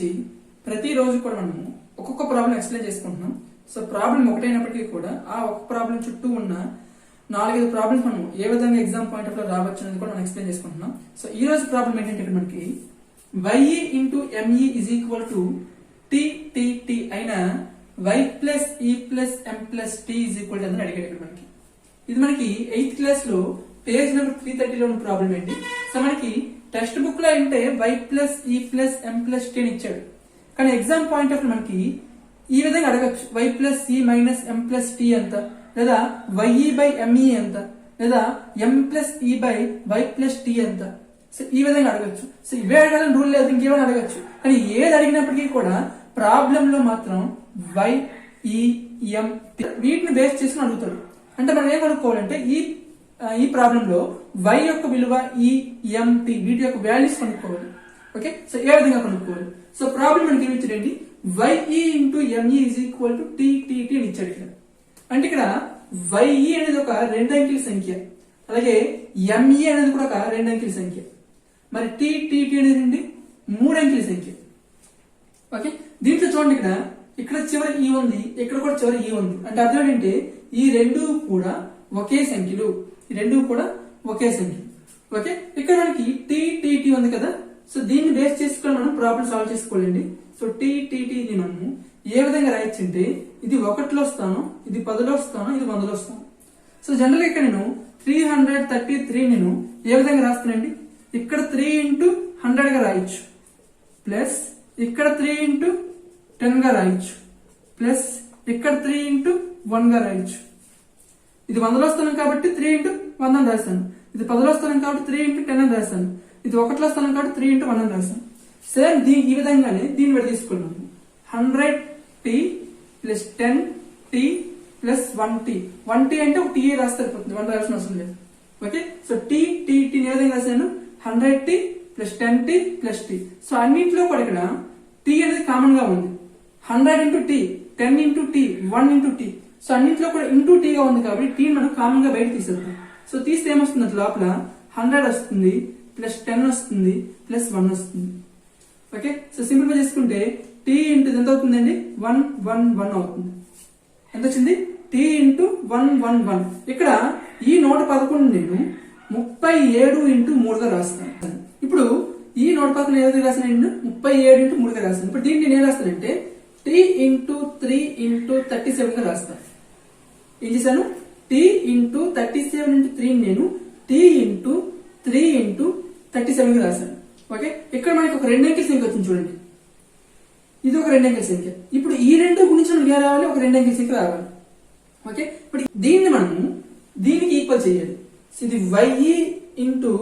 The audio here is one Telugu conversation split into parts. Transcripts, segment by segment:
నుంచి ప్రతిరోజు కూడా మనము ఒక్కొక్క ప్రాబ్లం ఎక్స్ప్లెయిన్ చేసుకుంటున్నాం. సో ప్రాబ్లం ఒకటైనప్పటికీ కూడా ఆ ఒక్క ప్రాబ్లం చుట్టూ ఉన్న నాలుగైదు ప్రాబ్లమ్స్ మనం ఏ విధంగా ఎగ్జామ్ పాయింట్ ఆఫ్లో రావచ్చు అనేది కూడా మనం ఎక్స్ప్లెయిన్ చేసుకుంటున్నాం. సో ఈ రోజు ప్రాబ్లం ఏంటంటే ఇక్కడ మనకి Y E into M E is equal to T అయిన Y plus E plus M plus T is equal అని అడిగాడు ఇక్కడ మనకి. ఇది మనకి ఎయిత్ క్లాస్లో పేజ్ నెంబర్ త్రీ థర్టీలో ఉన్న ప్రాబ్లం ఏంటి? సో మనకి టెక్స్ట్ బుక్లో అంటే Y plus E plus M plus T అని ఇచ్చాడు. కానీ ఎగ్జామ్ పాయింట్ ఆఫ్ మనకి ఈ విధంగా అడగచ్చు. Y plus C minus M plus T ఎంత? లేదా Y E e by M E ఎంత? లేదా M plus E by Y plus T ఎంత? సో ఈ విధంగా అడగచ్చు. సో ఇవే అడగాలని రూల్ లేదు ఇంకేమైనా అడగచ్చు. కానీ ఏది అడిగినప్పటికీ కూడా ప్రాబ్లం లో మాత్రం వై ఈ ఎం వీటిని బేస్ చేసుకుని అడుగుతాడు. అంటే మనం ఏం కనుక్కోవాలంటే ఈ ఈ ప్రాబ్లంలో వై యొక్క విలువ ఈ ఎంటి వీటి యొక్క వాల్యూస్ కనుక్కోవాలి. ఓకే సో ఏ విధంగా కనుక్కోవాలి? సో ప్రాబ్లం మనకి ఏమి ఇచ్చాడండి Y E into M E is equal to T T T అని ఇచ్చాడు ఇక్కడ. అంటే ఇక్కడ వైఈ e అనేది ఒక రెండు అంకెల సంఖ్య. అలాగే ఎంఈ e అనేది కూడా ఒక రెండు అంకెల సంఖ్య. మరి టీటీటీ అనేది ఏంటి మూడు అంకెల సంఖ్య. ఓకే దీంట్లో చూడండి ఇక్కడ. ఇక్కడ చివరి ఈ e ఉంది ఇక్కడ కూడా చివరి ఈ ఉంది. అంటే అర్థం ఏంటంటే ఈ రెండు కూడా ఒకే సంఖ్యలు. ఈ రెండు కూడా ఒకే సంఖ్య ఓకే? ఇక్కడ మనకి టీ టీటీ ఉంది కదా? సో దీన్ని బేస్ చేసుకుని మనం ప్రాబ్లం సాల్వ్ చేసుకోవాలండి. సో టీ టీటీని మనము ఏ విధంగా రాయొచ్చు అంటే ఇది ఒకటిలో వస్తాను ఇది పదిలో వస్తాను ఇది వందలో వస్తాను. సో జనరల్ ఇక్కడ నేను త్రీ హండ్రెడ్ థర్టీ త్రీ నేను ఏ విధంగా రాస్తానండి ఇక్కడ త్రీ ఇంటూ హండ్రెడ్గా రాయొచ్చు. ప్లస్ ఇక్కడ త్రీ ఇంటూ టెన్గా రాయొచ్చు. ప్లస్ ఇక్కడ త్రీ ఇంటూ వన్గా రాయొచ్చు. ఇది వందలో స్థానం కాబట్టి త్రీ ఇంటూ వన్ అని రాస్తాను ఇది పదిలో స్థానం కాబట్టి త్రీ ఇంటూ టెన్ అని రాస్తాను ఇది ఒకటిలో స్థానం కాబట్టి త్రీ ఇంటూ వన్ అని రాస్తాను సేమ్ దీని ఈ విధంగానే దీన్ని విడ తీసుకున్నాము hundred T plus ten T plus one T one T అంటే ఒక టీ రాస్తే సరిపోతుంది. వన్ రాయాల్సిన అవసరం లేదు. Okay so T T T ఏ విధంగా రాశాను? Hundred T plus ten T plus T so అన్నింటిలో కూడా ఇక్కడ టీ అనేది కామన్గా ఉంది. Hundred into T ten into T one into T so అన్నింటిలో కూడా ఇంటూ టీగా ఉంది కాబట్టి టీ మనం కామన్గా బయట తీసేద్దాం. సో తీస్తే ఏమొస్తుంది అది లోపల? హండ్రెడ్ వస్తుంది ప్లస్ టెన్ వస్తుంది ప్లస్ వన్ వస్తుంది. ఓకే సో సింపుల్గా చేసుకుంటే టీ ఇంటూ ఎంత అవుతుందండి? వన్ వన్ వన్ అవుతుంది. ఎంత వచ్చింది? T into one one one ఇక్కడ ఈ నూట పదకొండు నేను ముప్పై ఏడు ఇంటూ మూడుగా రాస్తాను. ఇప్పుడు ఈ నూట పదకొండు ఏదైతే రాసిన ముప్పై ఏడు ఇంటూ మూడుగా రాస్తాను. ఇప్పుడు దీన్ని నేను ఏం రాస్తానంటే T into three into thirty సెవెన్గా రాస్తాను ఏం చేశాను? T into thirty seven into three నేను T into three into thirty సెవెన్గా రాశాను. ఓకే? ఇక్కడ మనకి ఒక రెండు అంకెల సంఖ్య వచ్చింది చూడండి. ఇది ఒక రెండు అంకెల సంఖ్య. ఇప్పుడు ఈ రెండు గురించి మనకి రావాలి ఒక రెండు అంకెల సంఖ్య రావాలి. ఓకే? ఇప్పుడు దీన్ని మనము దీనికి ఈక్వల్ చేయాలి. సో ఇది వైఈ ఇంటూ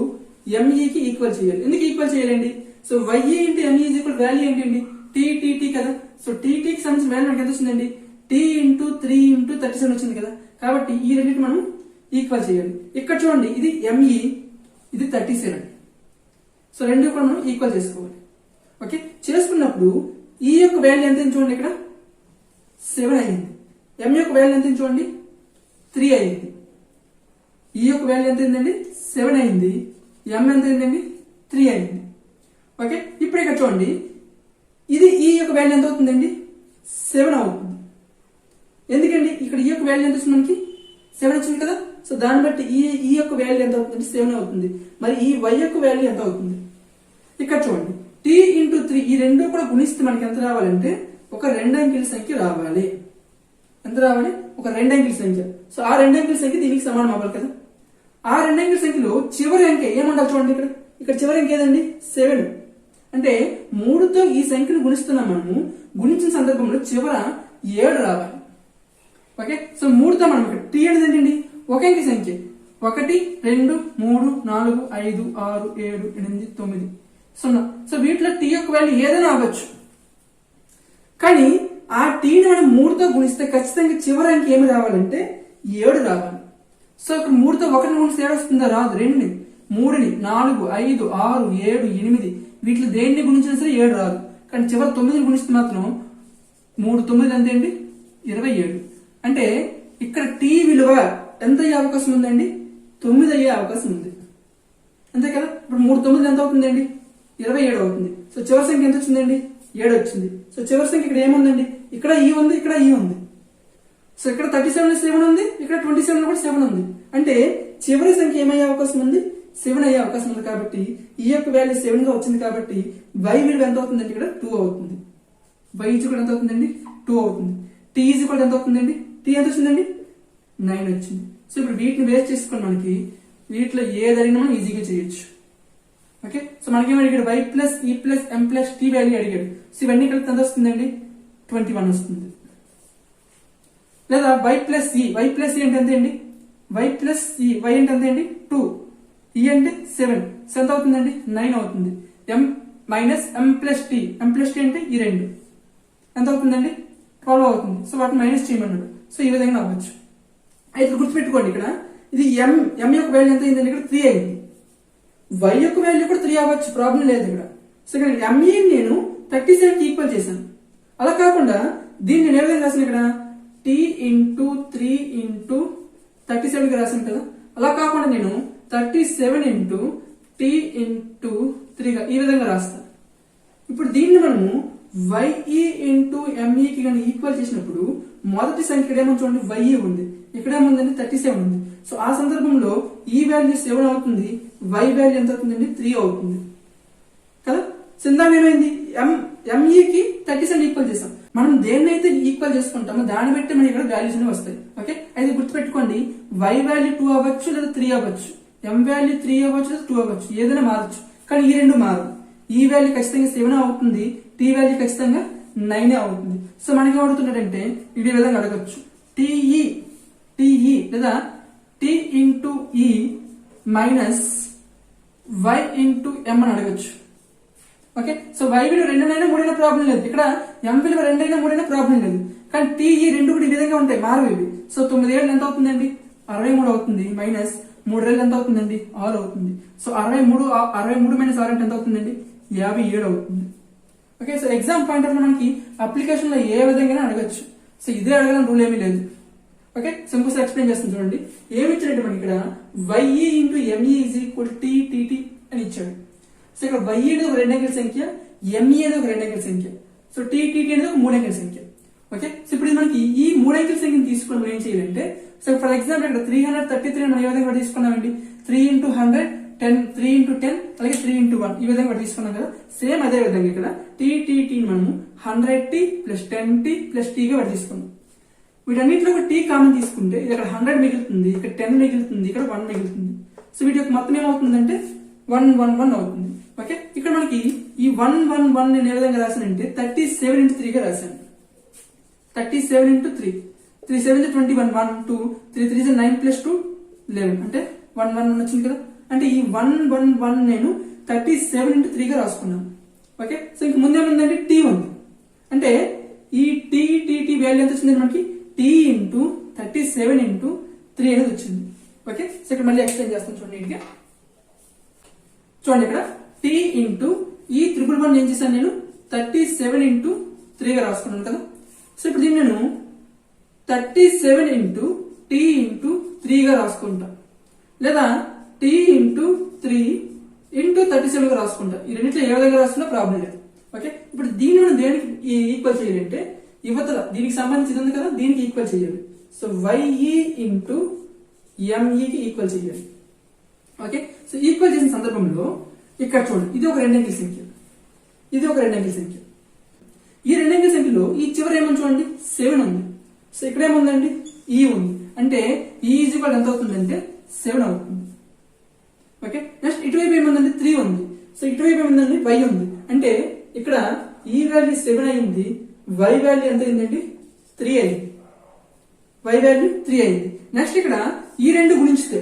ఎంఈకి e ఈక్వల్ చేయాలి. ఎందుకు ఈక్వల్ చేయాలండి? So Y E into M E equal value ఏంటండి? టీ టీ కదా. సో టీటీకి సంబంధించిన వాల్యూ మనకి ఎంత వచ్చిందండి? T into three into thirty seven వచ్చింది కదా? కాబట్టి ఈ రెండింటి మనం ఈక్వల్ చేయాలి. ఇక్కడ చూడండి ఇది ఎంఈ ఇది థర్టీ సెవెన్ సో రెండు కూడా మనం ఈక్వల్ చేసుకోవాలి. ఓకే చేసుకున్నప్పుడు ఈ యొక్క వాల్యూ ఎంత చూడండి ఇక్కడ? సెవెన్ అయింది. ఎం యొక్క వాల్యూ ఎంత చూడండి? త్రీ అయింది. ఈ యొక్క వాల్యూ ఎంత అయిందండి? సెవెన్ అయింది. ఎం ఎంత అయిందండి? త్రీ అయింది. ఓకే ఇప్పుడు ఇక్కడ చూడండి ఇది ఈ యొక్క వాల్యూ ఎంత అవుతుందండి? సెవెన్ అవుతుంది. ఎందుకండి? ఇక్కడ ఈ యొక్క వాల్యూ ఎంత వచ్చింది మనకి? సెవెన్ వచ్చింది కదా? సో దాన్ని బట్టి ఈ ఈ యొక్క వాల్యూ ఎంత అవుతుంది సెవెన్ అవుతుంది. మరి ఈ వై యొక్క వాల్యూ ఎంత అవుతుంది? ఇక్కడ చూడండి. టీ ఇంటూ త్రీ ఈ రెండు కూడా గుణిస్తే మనకి ఎంత రావాలంటే ఒక రెండు అంకెల సంఖ్య రావాలి. ఎంత రావాలి? ఒక రెండు అంకెల సంఖ్య. సో ఆ రెండు అంకెల సంఖ్య దీనికి సమానం అవ్వాలి కదా? ఆ రెండు అంకెల సంఖ్యలో చివరి అంకె ఏమంటారు చూడండి ఇక్కడ? ఇక్కడ చివరి అంకె ఏదండి? సెవెన్ అంటే మూడుతో ఈ సంఖ్యను గుణిస్తున్నాం మనము. గుణించిన సందర్భంలో చివర ఏడు రావాలి. ఓకే? సో మూడుతో మనం టీ అనేది ఏంటండి? ఒక సంఖ్య. ఒకటి రెండు మూడు నాలుగు ఐదు ఆరు ఏడు ఎనిమిది తొమ్మిది. సున్నా. సో వీటిలో టీ యొక్క వాల్యూ ఏదైనా అవ్వచ్చు. కానీ ఆ టీని మనం మూడుతో గుణిస్తే ఖచ్చితంగా చివరి ఏమి రావాలంటే ఏడు రావాలి. సో ఇక్కడ మూడుతో ఒకటిని గుణిస్తే ఏడు వస్తుందా? రాదు. రెండుని మూడుని నాలుగు ఐదు ఆరు ఏడు ఎనిమిది వీటిలో దేన్ని గుణించినా సరే ఏడు రాదు. కానీ చివరి తొమ్మిదిని గుణిస్తే మాత్రం మూడు తొమ్మిది అంతే అండి ఇరవై ఏడు. అంటే ఇక్కడ టీ విలువ ఎంత అయ్యే అవకాశం ఉందండి? తొమ్మిది అయ్యే అవకాశం ఉంది. అంతే కదా? ఇప్పుడు మూడు తొమ్మిది ఎంత అవుతుందండి? ఇరవై ఏడు అవుతుంది. సో చివరి సంఖ్య ఎంత వచ్చిందండి? ఏడు వచ్చింది. సో చివరి సంఖ్య ఇక్కడ ఏముందండి? ఇక్కడ ఈ ఉంది ఇక్కడ ఈ ఉంది. సో ఇక్కడ థర్టీ సెవెన్ సెవెన్ ఉంది ఇక్కడ ట్వంటీ సెవెన్ కూడా సెవెన్ ఉంది. అంటే చివరి సంఖ్య ఏమయ్యే అవకాశం ఉంది? సెవెన్ అయ్యే అవకాశం ఉంది కాబట్టి ఈ యొక్క వాల్యూ సెవెన్గా వచ్చింది కాబట్టి వై విలువ ఎంత అవుతుందండి ఇక్కడ? టూ అవుతుంది. వై ఈజ్ కూడా ఎంత అవుతుందండి? టూ అవుతుంది. టీ ఈజ్ కూడా ఎంత అవుతుందండి? టీ ఎంత వచ్చిందండి? నైన్ వచ్చింది. సో ఇప్పుడు వీటిని వేస్ట్ చేసుకుని మనకి వీటిలో ఏదైనా మనం ఈజీగా చేయొచ్చు. ఓకే సో మనకేమో అడిగాడు? Y plus E plus M plus T value అడిగాడు. సో ఇవన్నీ కలిపి ఎంత వస్తుందండి? ట్వంటీ వన్ వస్తుంది. లేదా Y plus E Y plus E అంటే ఎంత అండి? వై ప్లస్ ఈ వై అంటే ఎంత అండి? టూ ఈ అంటే సెవెన్ ఎంత అవుతుందండి? నైన్ అవుతుంది. M minus M plus T M plus T అంటే ఈ రెండు. ఎంత అవుతుందండి? ట్వెల్వ్ అవుతుంది. సో వాటిని మైనస్ చేయమన్నాడు. సో ఈ విధంగా అవ్వచ్చు. అయితే గుర్తుపెట్టుకోండి ఇక్కడ. ఇది ఎం ఎం యొక్క వాల్యూ ఎంత అయిందండి ఇక్కడ? త్రీ అయింది. వై యొక్క వాల్యూ కూడా త్రీ అవ్వచ్చు. ప్రాబ్లం లేదు ఇక్కడ. సో ఇక్కడ ఎంఈ నేను థర్టీ సెవెన్ ఈక్వల్ చేశాను. అలా కాకుండా దీన్ని నేను ఏ విధంగా రాశాను ఇక్కడ? T into three into thirty seven రాశాను కదా. అలా కాకుండా నేను thirty seven into T into త్రీగా ఈ విధంగా రాస్తాను ఇప్పుడు దీన్ని మనము వైఈ ఇంటూ ఎంఈకి కానీ ఈక్వల్ చేసినప్పుడు మొదటి సంఖ్య ఇక్కడ ఏమో చూడండి వైఈ ఉంది. ఇక్కడ ఏముందండి? థర్టీ సెవెన్ ఉంది. సో ఆ సందర్భంలో ఈ వాల్యూ సెవెన్ అవుతుంది వై వాల్యూ ఎంత అవుతుందండి? త్రీ అవుతుంది. కదా? సిందాం ఏమైంది? ఎం ఎంఈకి థర్టీ సెవెన్ ఈక్వల్ చేసాం. మనం దేన్నైతే ఈక్వల్ చేసుకుంటామో దాన్ని బట్టి మనకి ఇక్కడ వాల్యూస్ అనేవి వస్తాయి. ఓకే అయితే గుర్తుపెట్టుకోండి వై వాల్యూ టూ అవ్వచ్చు లేదా త్రీ అవ్వచ్చు. ఎం వాల్యూ త్రీ అవ్వచ్చు టూ అవ్వచ్చు ఏదైనా మారచ్చు. కానీ ఈ రెండు మారు ఈ వాల్యూ ఖచ్చితంగా సెవెన్ అవుతుంది టీ వాల్యూ ఖచ్చితంగా నైన్ అవుతుంది. సో మనకి ఏమడుతున్నాడంటే ఇది విధంగా అడగచ్చు. టిఈ టిఈ లేదా T into E minus Y into M అని అడగచ్చు. ఓకే సో వై విలువ రెండునైనా మూడైనా ప్రాబ్లం లేదు. ఇక్కడ ఎం విలువ రెండైనా మూడైనా ప్రాబ్లం లేదు. కానీ టీ ఈ రెండు కూడా ఈ విధంగా ఉంటాయి మారు ఇవి. సో తొమ్మిది ఏళ్ళు ఎంత అవుతుందండి? అరవై మూడు అవుతుంది మైనస్ మూడు ఏళ్ళు ఎంత అవుతుందండి? ఆరు అవుతుంది. సో అరవై మూడు అరవై మూడు మైనస్ ఆరు అంటే ఎంత అవుతుందండి? యాభై ఏడు అవుతుంది. Okay so exam point of మనకి అప్లికేషన్లో ఏ విధంగా అడగచ్చు. సో ఇదే అడగడం రూల్ ఏమీ లేదు. ఓకే సింపుల్స్ ఎక్స్ప్లెయిన్ చేస్తాను చూడండి. ఏమి ఇచ్చినట్టు మనకి ఇక్కడ? Y E into M E is equal T T అని ఇచ్చాడు. సో ఇక్కడ వైఈ అనేది ఒక రెండు అంకెల సంఖ్య ఎంఈ అనేది ఒక రెండు అంకెల సంఖ్య. సో టీటీటీ అనేది ఒక మూడు అంకెల సంఖ్య. ఓకే? సో ఇప్పుడు మనకి ఈ మూడు అంకెల సంఖ్యను తీసుకుని మనం ఏం చేయాలంటే సో ఫర్ ఎగ్జాంపుల్ ఇక్కడ త్రీ హండ్రెడ్ థర్టీ త్రీ మనం ఏ విధంగా తీసుకున్నామండి. Three into hundred ten three into ten అలాగే త్రీ ఇంటూ వన్ ఈ విధంగా తీసుకున్నాం కదా? సేమ్ అదే విధంగా ఇక్కడ టీ టీ టీ మనము hundred T plus ten T plus టీగా ఒకటి తీసుకున్నాం. వీటన్నిటిలో ఒక టీ కామన్ తీసుకుంటే ఇది ఇక్కడ హండ్రెడ్ మిగులుతుంది ఇక్కడ టెన్ మిగులుతుంది ఇక్కడ వన్ మిగులుతుంది. సో వీటి యొక్క మొత్తం ఏమవుతుందంటే వన్ వన్ వన్ అవుతుంది. ఓకే? ఇక్కడ మనకి ఈ వన్ వన్ వన్ నేను ఏ విధంగా రాశానంటే థర్టీ సెవెన్ ఇంటూ త్రీగా రాశాను. Thirty seven into three three seven twenty one one two three three nine plus two eleven అంటే వన్ వన్ వన్ వచ్చింది కదా? అంటే ఈ వన్ వన్ వన్ నేను థర్టీ సెవెన్ ఇంటూ త్రీగా రాసుకున్నాను. ఓకే సో ఇంక ముందేముందంటే టీ ఉంది. అంటే ఈ టీ టీ టీ వాల్యూ ఎంత వచ్చింది మనకి? T into thirty seven into three అనేది వచ్చింది. ఓకే సో ఇక్కడ మళ్ళీ ఎక్స్ప్లెయిన్ చేస్తాను చూడండి ఇంకా చూడండి ఇక్కడ టీ ఇంటూ ఈ త్రిపుల్ వన్ ఏం చేశాను నేను? థర్టీ సెవెన్ ఇంటూ త్రీగా రాసుకున్నాను కదా? సో ఇప్పుడు దీన్ని నేను thirty seven into T into త్రీగా రాసుకుంటా. లేదా T into three into thirty సెవెన్గా రాసుకుంటా. ఈ రెండింటిలో ఏ విధంగా రాసుకున్నా ప్రాబ్లం లేదు. ఓకే? ఇప్పుడు దీన్ని మనం దేనికి ఈక్వల్ చేయాలంటే యువతల దీనికి సంబంధించి ఉంది కదా దీనికి ఈక్వల్ చేయాలి. So Y E e into ఎంఈకి e equal చేయాలి. ఓకే? సో ఈక్వల్ చేసిన సందర్భంలో ఇక్కడ చూడండి ఇది ఒక రెండంకెల సంఖ్య. ఇది ఒక రెండంకెల సంఖ్య. ఈ రెండంకెల సంఖ్యలో ఈ చివరి ఏమని చూడండి? సెవెన్ ఉంది. సో ఇక్కడ ఏముందండి? ఈ ఉంది. అంటే e ఈ ఈజ్ ఎంత అవుతుందంటే సెవెన్ అవుతుంది. ఓకే నెక్స్ట్ ఇటువైపు ఏముందండి? త్రీ ఉంది. సో ఇటువైపు ఏముందండి? వై ఉంది. అంటే ఇక్కడ ఈ వాల్యూ సెవెన్ అయింది. వై వాల్యూ ఎంత అయిందండి? త్రీ అయింది. వై వాల్యూ త్రీ అయింది. నెక్స్ట్ ఇక్కడ ఈ రెండు గుణిస్తే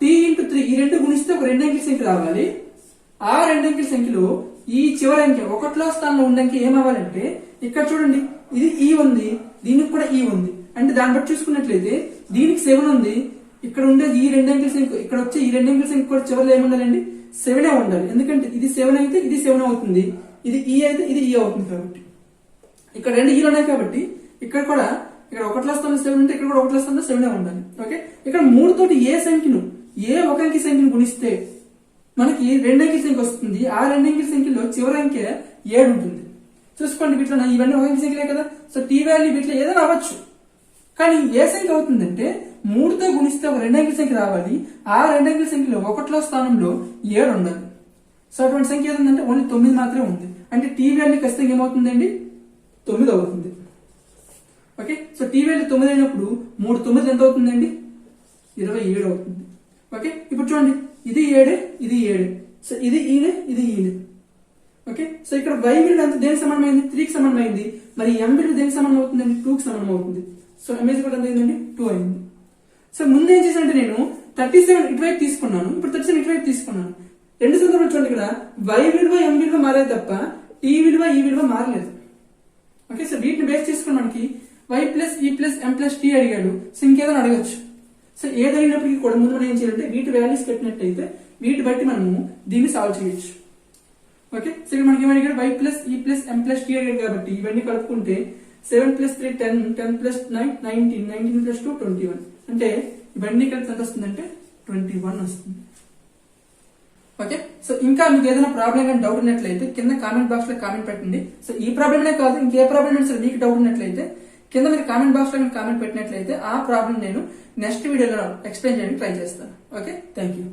టీ ఇంటూ త్రీ ఈ రెండు గుణిస్తే ఒక రెండు అంకెల సంఖ్య రావాలి. ఆ రెండు అంకెల సంఖ్యలో ఈ చివరి అంకె ఒకటిలో స్థానంలో ఉన్న ఏమవ్వాలంటే ఇక్కడ చూడండి ఇది ఈ ఉంది దీనికి కూడా ఈ ఉంది. అంటే దాన్ని బట్టి చూసుకున్నట్లయితే దీనికి సెవెన్ ఉంది ఇక్కడ ఉండేది ఈ రెండు అంకెల సంఖ్య ఇక్కడ వచ్చే ఈ రెండు అంకెల సంఖ్య కూడా చివరిలో ఏముండాలండి? సెవెనే ఉండాలి. ఎందుకంటే ఇది సెవెన్ అయితే ఇది సెవెన్ అవుతుంది. ఇది ఈ అయితే ఇది ఈ అవుతుంది కాబట్టి. ఇక్కడ రెండు ఈలు ఉన్నాయి కాబట్టి ఇక్కడ కూడా ఇక్కడ ఒకటిలో స్థానం సెవెన్ ఉంటే ఇక్కడ కూడా ఒకటిలో స్థానంలో సెవెన్ ఉండాలి. ఓకే ఇక్కడ మూడు తోటి ఏ సంఖ్యను ఏ ఒక అంకి సంఖ్యను గుణిస్తే మనకి రెండు అంకెల సంఖ్య వస్తుంది. ఆ రెండు అంకెల సంఖ్యలో చివరి అంకె ఏడు ఉంటుంది. చూసుకోండి వీటిలో ఇవన్నీ ఒక అంకెల సంఖ్యలే కదా. సో టీ వాల్యూ వీటిలో ఏదైనా అవ్వచ్చు. కానీ ఏ సంఖ్య అవుతుందంటే మూడుతో గుణిస్తే ఒక రెండు అంకెల సంఖ్య రావాలి. ఆ రెండు అంకెల సంఖ్యలో ఒకటిలో స్థానంలో ఏడు ఉండదు సో అటువంటి సంఖ్య ఏదంటే ఓన్లీ తొమ్మిది మాత్రమే ఉంది. అంటే టీ వాల్యూ ఖచ్చితంగా ఏమవుతుందండి? తొమ్మిది అవుతుంది. ఓకే? సో టీ వాల్యూ తొమ్మిది అయినప్పుడు మూడు తొమ్మిది ఎంత అవుతుందండి? ఇరవై ఏడు అవుతుంది. ఓకే? ఇప్పుడు చూడండి. ఇది ఏడు ఇది ఏడు. సో ఇది ఈడు ఇది ఈడు. ఓకే సో ఇక్కడ వై విలువ ఎంత? దేనికి సమానమైంది? త్రీకి సమానమైంది. మరి ఎం విలువ దేనికి సమానం అవుతుందండి? టూకి సమానం అవుతుంది. సో ఎంఎస్ కూడా ఎంత అయిందండి టూ అయింది. సో ముందు ఏం చేశానంటే నేను థర్టీ సెవెన్ ఇటువైపు తీసుకున్నాను. ఇప్పుడు థర్టీ సెవెన్ ఇటువైపు తీసుకున్నాను. రెండు సందర్భాలు చూడండి ఇక్కడ. వై విలువ ఎం విలువ మారేది తప్ప టీ విలువ ఈ విలువ మారలేదు. ఓకే సో వీటిని బేస్ చేసుకుని మనకి Y plus E plus M plus T అడిగాడు. సో ఇంకేదో అడగచ్చు. సో ఏదైనప్పటికీ కూడా ముందు మనం ఏం చేయాలంటే వీటి వాల్యూస్ పెట్టినట్టయితే వీటి బట్టి మనము దీన్ని సాల్వ్ చేయొచ్చు. ఓకే సో ఇక్కడ మనకి ఏమడిగాడు? Y plus E plus M plus T అడిగాడు కాబట్టి ఇవన్నీ కలుపుకుంటే seven plus three ten ten plus nine nineteen nineteen plus two twenty one అంటే ఇవన్నీ కలిపి ఎంత వస్తుందంటే ట్వంటీ వన్ వస్తుంది. ఓకే సో ఇంకా మీకు ఏదైనా ప్రాబ్లం కానీ డౌట్ ఉన్నట్లయితే కింద కామెంట్ బాక్స్లో కామెంట్ పెట్టండి. సో ఈ ప్రాబ్లమే కాదు ఇంకే ప్రాబ్లం అయినా సరే మీకు డౌట్ ఉన్నట్లయితే కింద మీరు కామెంట్ బాక్స్లో మీరు కామెంట్ పెట్టినట్లయితే ఆ ప్రాబ్లం నేను నెక్స్ట్ వీడియోలో ఎక్స్ప్లెయిన్ చేయడానికి ట్రై చేస్తాను. Okay thank you